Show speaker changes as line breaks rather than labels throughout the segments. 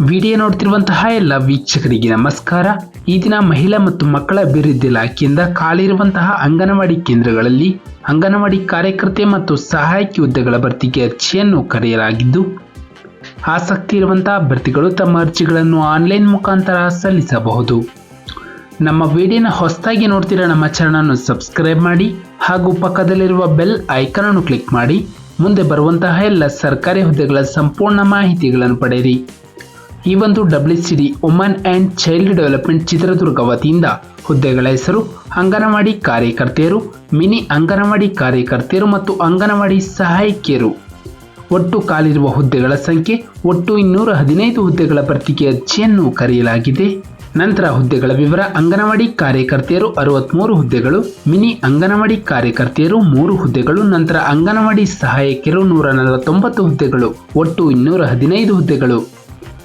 Video ನೋಡ್ತಿರುವಂತಹ ಎಲ್ಲ ವೀಕ್ಷಕರಿಗೆ ನಮಸ್ಕಾರ. ಈ ದಿನ ಮಹಿಳಾ ಮತ್ತು ಮಕ್ಕಳ ಅಭಿವೃದ್ಧಿ ಇಲಾಖೆಯಿಂದ ಖಾಲಿರುವಂತಹ ಅಂಗನವಾಡಿ ಕೇಂದ್ರಗಳಲ್ಲಿ ಅಂಗನವಾಡಿ ಕಾರ್ಯಕರ್ತೆ ಮತ್ತು ಸಹಾಯಕಿ ಹುದ್ದೆಗಳ ಭರ್ತಿಗೆ ಅರ್ಜಿಯನ್ನು ಕರೆಯಲಾಗಿದ್ದು, ಆಸಕ್ತಿ ಇರುವಂತಹ ಅಭ್ಯರ್ಥಿಗಳು ತಮ್ಮ ಅರ್ಜಿಗಳನ್ನು ಆನ್ಲೈನ್ ಮುಖಾಂತರ ಸಲ್ಲಿಸಬಹುದು. ನಮ್ಮ ವಿಡಿಯೋನ ಹೊಸದಾಗಿ ನೋಡ್ತಿರೋ ನಮ್ಮ ಚಾನಲನ್ನು ಸಬ್ಸ್ಕ್ರೈಬ್ ಮಾಡಿ ಹಾಗೂ ಪಕ್ಕದಲ್ಲಿರುವ ಬೆಲ್ ಐಕನ್ ಅನ್ನು ಕ್ಲಿಕ್ ಮಾಡಿ, ಮುಂದೆ ಬರುವಂತಹ ಎಲ್ಲ ಸರ್ಕಾರಿ ಹುದ್ದೆಗಳ ಸಂಪೂರ್ಣ ಮಾಹಿತಿಗಳನ್ನು ಪಡೆಯಿರಿ. ಈ ಒಂದು W C D woman and child development Chitradurga ವತಿಯಿಂದ ಹುದ್ದೆಗಳ ಹೆಸರು ಅಂಗನವಾಡಿ ಕಾರ್ಯಕರ್ತೆಯರು, ಮಿನಿ ಅಂಗನವಾಡಿ ಕಾರ್ಯಕರ್ತೆಯರು ಮತ್ತು ಅಂಗನವಾಡಿ ಸಹಾಯಕಿಯರು. ಒಟ್ಟು ಕಾಲಿರುವ ಹುದ್ದೆಗಳ ಸಂಖ್ಯೆ ಒಟ್ಟು ಇನ್ನೂರ ಹದಿನೈದು ಹುದ್ದೆಗಳ ಭರ್ತಿಗೆ ಅರ್ಜಿಯನ್ನು ಕರೆಯಲಾಗಿದೆ. ನಂತರ ಹುದ್ದೆಗಳ ವಿವರ ಅಂಗನವಾಡಿ ಕಾರ್ಯಕರ್ತೆಯರು ಅರವತ್ಮೂರು ಹುದ್ದೆಗಳು, ಮಿನಿ ಅಂಗನವಾಡಿ ಕಾರ್ಯಕರ್ತೆಯರು ಮೂರು ಹುದ್ದೆಗಳು, ನಂತರ ಅಂಗನವಾಡಿ ಸಹಾಯಕಿಯರು ನೂರ ನಲವತ್ತೊಂಬತ್ತು ಹುದ್ದೆಗಳು, ಒಟ್ಟು ಇನ್ನೂರ ಹದಿನೈದು ಹುದ್ದೆಗಳು.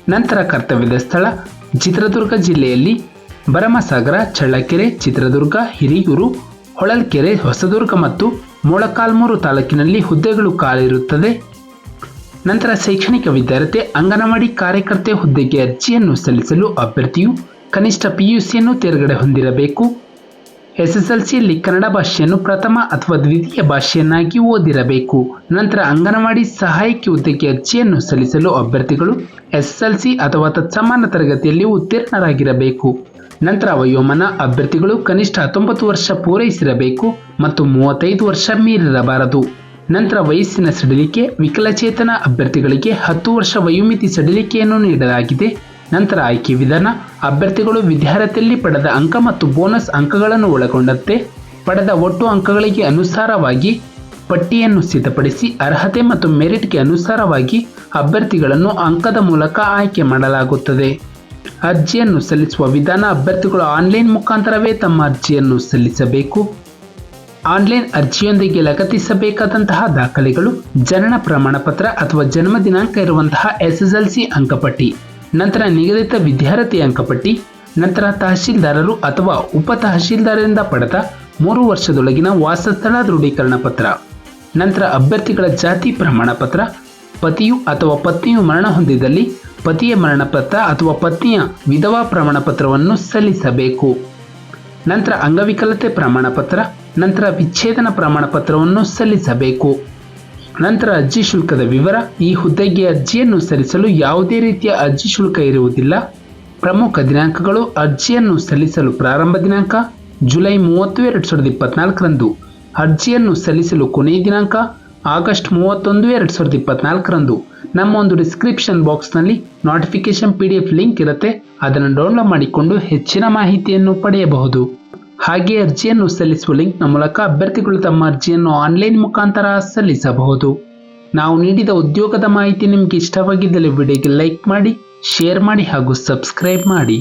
ನಂತರ ಕರ್ತವ್ಯದ ಸ್ಥಳ ಚಿತ್ರದುರ್ಗ ಜಿಲ್ಲೆಯಲ್ಲಿ ಭರಮಸಾಗರ, ಚಳ್ಳಕೆರೆ, ಚಿತ್ರದುರ್ಗ, ಹಿರಿಯೂರು, ಹೊಳಲ್ಕೆರೆ, ಹೊಸದುರ್ಗ ಮತ್ತು ಮೊಳಕಾಲ್ಮೂರು ತಾಲೂಕಿನಲ್ಲಿ ಹುದ್ದೆಗಳು ಕಾಲಿರುತ್ತದೆ. ನಂತರ ಶೈಕ್ಷಣಿಕ ವಿದ್ಯಾರ್ಥಿ ಅಂಗನವಾಡಿ ಕಾರ್ಯಕರ್ತೆ ಹುದ್ದೆಗೆ ಅರ್ಜಿಯನ್ನು ಸಲ್ಲಿಸಲು ಅಭ್ಯರ್ಥಿಯು ಕನಿಷ್ಠ ಪಿಯುಸಿಯನ್ನು ತೇರ್ಗಡೆ ಹೊಂದಿರಬೇಕು. ಎಸ್ಎಸ್ಎಲ್ಸಿಯಲ್ಲಿ ಕನ್ನಡ ಭಾಷೆಯನ್ನು ಪ್ರಥಮ ಅಥವಾ ದ್ವಿತೀಯ ಭಾಷೆಯನ್ನಾಗಿ ಓದಿರಬೇಕು. ನಂತರ ಅಂಗನವಾಡಿ ಸಹಾಯಕಿ ಹುದ್ದೆಗೆ ಅರ್ಜಿಯನ್ನು ಸಲ್ಲಿಸಲು ಅಭ್ಯರ್ಥಿಗಳು ಎಸ್ಎಸ್ಎಲ್ಸಿ ಅಥವಾ ತತ್ಸಮಾನ ತರಗತಿಯಲ್ಲಿ ಉತ್ತೀರ್ಣರಾಗಿರಬೇಕು. ನಂತರ ವಯೋಮಾನ ಅಭ್ಯರ್ಥಿಗಳು ಕನಿಷ್ಠ ಹತ್ತೊಂಬತ್ತು ವರ್ಷ ಪೂರೈಸಿರಬೇಕು ಮತ್ತು ಮೂವತ್ತೈದು ವರ್ಷ ಮೀರಿರಬಾರದು. ನಂತರ ವಯಸ್ಸಿನ ಸಡಿಲಿಕೆ, ವಿಕಲಚೇತನ ಅಭ್ಯರ್ಥಿಗಳಿಗೆ ಹತ್ತು ವರ್ಷ ವಯೋಮಿತಿ ಸಡಿಲಿಕೆಯನ್ನು ನೀಡಲಾಗಿದೆ. ನಂತರ ಆಯ್ಕೆ ವಿಧಾನ, ಅಭ್ಯರ್ಥಿಗಳು ವಿದ್ಯಾರ್ಥಿಯಲ್ಲಿ ಪಡೆದ ಅಂಕ ಮತ್ತು ಬೋನಸ್ ಅಂಕಗಳನ್ನು ಒಳಗೊಂಡಂತೆ ಪಡೆದ ಒಟ್ಟು ಅಂಕಗಳಿಗೆ ಅನುಸಾರವಾಗಿ ಪಟ್ಟಿಯನ್ನು ಸಿದ್ಧಪಡಿಸಿ ಅರ್ಹತೆ ಮತ್ತು ಮೆರಿಟ್ಗೆ ಅನುಸಾರವಾಗಿ ಅಭ್ಯರ್ಥಿಗಳನ್ನು ಅಂಕದ ಮೂಲಕ ಆಯ್ಕೆ ಮಾಡಲಾಗುತ್ತದೆ. ಅರ್ಜಿಯನ್ನು ಸಲ್ಲಿಸುವ ವಿಧಾನ, ಅಭ್ಯರ್ಥಿಗಳು ಆನ್ಲೈನ್ ಮುಖಾಂತರವೇ ತಮ್ಮ ಅರ್ಜಿಯನ್ನು ಸಲ್ಲಿಸಬೇಕು. ಆನ್ಲೈನ್ ಅರ್ಜಿಯೊಂದಿಗೆ ಲಗತ್ತಿಸಬೇಕಾದಂತಹ ದಾಖಲೆಗಳು, ಜನನ ಪ್ರಮಾಣಪತ್ರ ಅಥವಾ ಜನ್ಮ ದಿನಾಂಕ ಇರುವಂತಹ ಎಸ್ಎಸ್ಎಲ್ಸಿ ಅಂಕಪಟ್ಟಿ. ನಂತರ ನಿಗದಿತ ವಿದ್ಯಾರ್ಥಿ ಅಂಕಪಟ್ಟಿ, ನಂತರ ತಹಶೀಲ್ದಾರರು ಅಥವಾ ಉಪ ತಹಶೀಲ್ದಾರರಿಂದ ಪಡೆದ ಮೂರು ವರ್ಷದೊಳಗಿನ ವಾಸಸ್ಥಳ ದೃಢೀಕರಣ ಪತ್ರ, ನಂತರ ಅಭ್ಯರ್ಥಿಗಳ ಜಾತಿ ಪ್ರಮಾಣ ಪತ್ರ, ಪತಿಯು ಅಥವಾ ಪತ್ನಿಯು ಮರಣ ಹೊಂದಿದಲ್ಲಿ ಪತಿಯ ಮರಣ ಪತ್ರ ಅಥವಾ ಪತ್ನಿಯ ವಿಧವಾ ಪ್ರಮಾಣ ಪತ್ರವನ್ನು ಸಲ್ಲಿಸಬೇಕು. ನಂತರ ಅಂಗವಿಕಲತೆ ಪ್ರಮಾಣ ಪತ್ರ, ನಂತರ ವಿಚ್ಛೇದನ ಪ್ರಮಾಣ ಪತ್ರವನ್ನು ಸಲ್ಲಿಸಬೇಕು. ನಂತರ ಅರ್ಜಿ ಶುಲ್ಕದ ವಿವರ, ಈ ಹುದ್ದೆಗೆ ಅರ್ಜಿಯನ್ನು ಸಲ್ಲಿಸಲು ಯಾವುದೇ ರೀತಿಯ ಅರ್ಜಿ ಶುಲ್ಕ ಇರುವುದಿಲ್ಲ. ಪ್ರಮುಖ ದಿನಾಂಕಗಳು ಅರ್ಜಿಯನ್ನು ಸಲ್ಲಿಸಲು ಪ್ರಾರಂಭ ದಿನಾಂಕ, ಜುಲೈ ಮೂವತ್ತು, ಎರಡು ಸಾವಿರದ ಇಪ್ಪತ್ನಾಲ್ಕರಂದು. ಅರ್ಜಿಯನ್ನು ಸಲ್ಲಿಸಲು ಕೊನೆಯ ದಿನಾಂಕ, ಆಗಸ್ಟ್ ಮೂವತ್ತೊಂದು, ಎರಡು ಸಾವಿರದ ಇಪ್ಪತ್ನಾಲ್ಕರಂದು. ನಮ್ಮ ಒಂದು ಡಿಸ್ಕ್ರಿಪ್ಷನ್ ಬಾಕ್ಸ್ನಲ್ಲಿ notification P D F link ಇರುತ್ತೆ. ಅದನ್ನು ಡೌನ್ಲೋಡ್ ಮಾಡಿಕೊಂಡು ಹೆಚ್ಚಿನ ಮಾಹಿತಿಯನ್ನು ಪಡೆಯಬಹುದು. ಹಾಗೆ ಅರ್ಜಿಯನ್ನು ಸಲ್ಲಿಸುವ ಲಿಂಕ್ನ ಮೂಲಕ ಅಭ್ಯರ್ಥಿಗಳು ತಮ್ಮ ಅರ್ಜಿಯನ್ನು ಆನ್ಲೈನ್ ಮುಖಾಂತರ ಸಲ್ಲಿಸಬಹುದು. ನಾವು ನೀಡಿದ ಉದ್ಯೋಗದ ಮಾಹಿತಿ ನಿಮಗೆ ಇಷ್ಟವಾಗಿದ್ದಲ್ಲಿ ವಿಡಿಯೋಗೆ ಲೈಕ್ ಮಾಡಿ ಶೇರ್ ಮಾಡಿ ಹಾಗೂ ಸಬ್ಸ್ಕ್ರೈಬ್ ಮಾಡಿ.